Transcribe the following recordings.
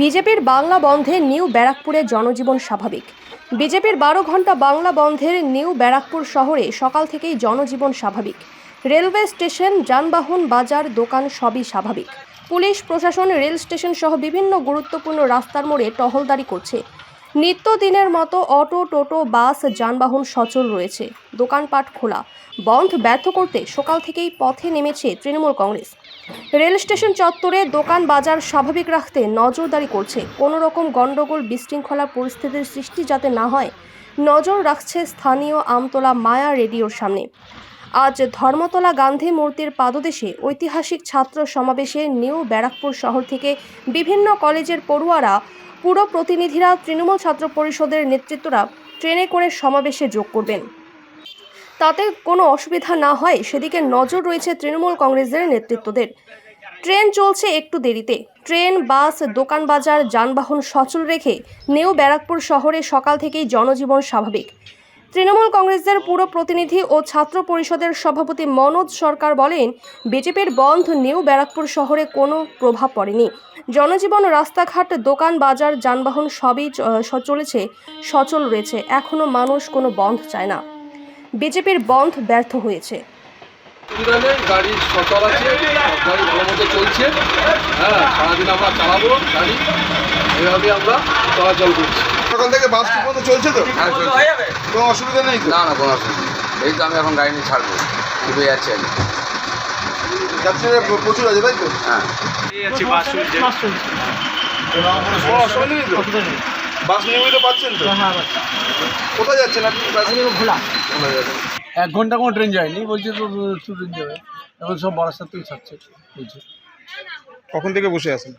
বিজেপির বাংলা বন্ধে নিউ ব্যারাকপুরে জনজীবন স্বাভাবিক। বিজেপির বারো ঘণ্টা বাংলা বন্ধের নিউ ব্যারাকপুর শহরে সকাল থেকেই জনজীবন স্বাভাবিক। রেলওয়ে স্টেশন, যানবাহন, বাজার, দোকান সবই স্বাভাবিক। পুলিশ, প্রশাসন, রেল স্টেশন সহ বিভিন্ন গুরুত্বপূর্ণ রাস্তার মোড়ে টহলদারি করছে। নিত্যদিনের মতো অটো, টোটো, বাস, যানবাহন সচল রয়েছে। দোকানপাট খোলা। বন্ধ ব্যর্থ করতে সকাল থেকেই পথে নেমেছে তৃণমূল কংগ্রেস। রেল স্টেশন চত্বরে দোকান বাজার স্বাভাবিক রাখতে নজরদারি করছে। কোনো রকম গণ্ডগোল বিশৃঙ্খলা পরিস্থিতির সৃষ্টি যাতে না হয়, নজর রাখছে স্থানীয় আমতলা মায়া রেডিওর সামনে। আজ ধর্মতলা গান্ধী মূর্তির পাদদেশে ঐতিহাসিক ছাত্র সমাবেশে নিউ ব্যারাকপুর শহর থেকে বিভিন্ন কলেজের পড়ুয়ারা পুরো প্রতিনিধিরা তৃণমূল ছাত্র পরিষদের নেতৃত্বরা ট্রেনে করে সমাবেশে যোগ করবেন। তাতে কোনো অসুবিধা না হয়, সেদিকে নজর রয়েছে তৃণমূল কংগ্রেসের নেতৃত্বদের। ট্রেন চলছে একটু দেরিতে। ট্রেন, বাস, দোকান বাজার, যানবাহন সচল রেখে নিউ ব্যারাকপুর শহরে সকাল থেকেই জনজীবন স্বাভাবিক। তৃণমূল কংগ্রেসের পুরো প্রতিনিধি ও ছাত্র পরিষদের সভাপতি মনোজ সরকার বলেন, বিজেপির বন্ধ নিউ ব্যারাকপুর শহরে কোনো প্রভাব পড়েনি। জনজীবন রাস্তাঘাট, দোকান বাজার, যানবাহন সবই চলেছে, সচল রয়েছে। এখনও মানুষ কোনো বন্ধ চায় না। বিজেপির বন্ধ ব্যর্থ হয়েছে। গাড়ি সচল আছে গাড়ি ভালো মতো চলছে। হ্যাঁ সারাদিন আমরা চালাবো গাড়ি। এভাবে আমরা চলাচল করছি। সকাল থেকে বাস মতো চলছে তো? হ্যাঁ কোনো অসুবিধা নেই না না কোনো অসুবিধা নেই। এই তো আমি এখন গাড়ি নিয়ে ছাড়বো। টিপে যাচ্ছি আমি। যাত্রীরা প্র- প্রচুর আছে তাই তো? হ্যাঁ। কোনো অসুবিধা নেই তো? বাস নিয়মিত পাচ্ছেন তো? হ্যাঁ কোথায় যাচ্ছেন আপনি বাস? ভোলা। এক ঘণ্টা কোনো ট্রেন যায়নি বলছে তো স্টুডেন্ট যাবে। এখন সব বারাসাত থেকে ছাড়ছে বলছে। কখন থেকে বসে আছেন?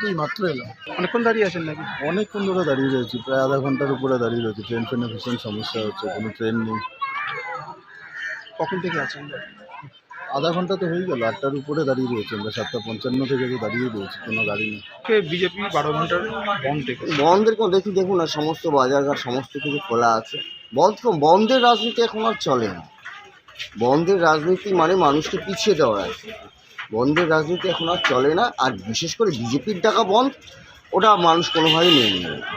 তো এই মাত্র এলাম। অনেকক্ষণ দাঁড়িয়ে আছেন নাকি? অনেকক্ষণ ধরে দাঁড়িয়ে রয়েছি প্রায় আধা ঘণ্টার উপরে দাঁড়িয়ে রয়েছি। ট্রেন ফ্রেনে ভীষণ সমস্যা হচ্ছে কোনো ট্রেন নেই। কখন থেকে আছেন? আধা ঘণ্টা তো হয়ে গেল আটটার উপরে দাঁড়িয়ে রয়েছে আমরা সাতটা পঞ্চান্ন থেকে তো দাঁড়িয়ে রয়েছি কোনো গাড়ি নেই। বিজেপি বারো ঘণ্টার বন্ধ বন্ধের কোনো দেখি দেখুন না সমস্ত বাজারঘাট সমস্ত কিছু খোলা আছে। বন্ধ বন্ধের রাজনীতি এখন আর চলে না। বন্ধের রাজনীতি মানে মানুষকে পিছিয়ে দেওয়া আছে বন্ধের রাজনীতি এখন আর চলে না আর বিশেষ করে বিজেপির টাকা বন্ধ ওটা মানুষ কোনোভাবেই মেনে নেবে না।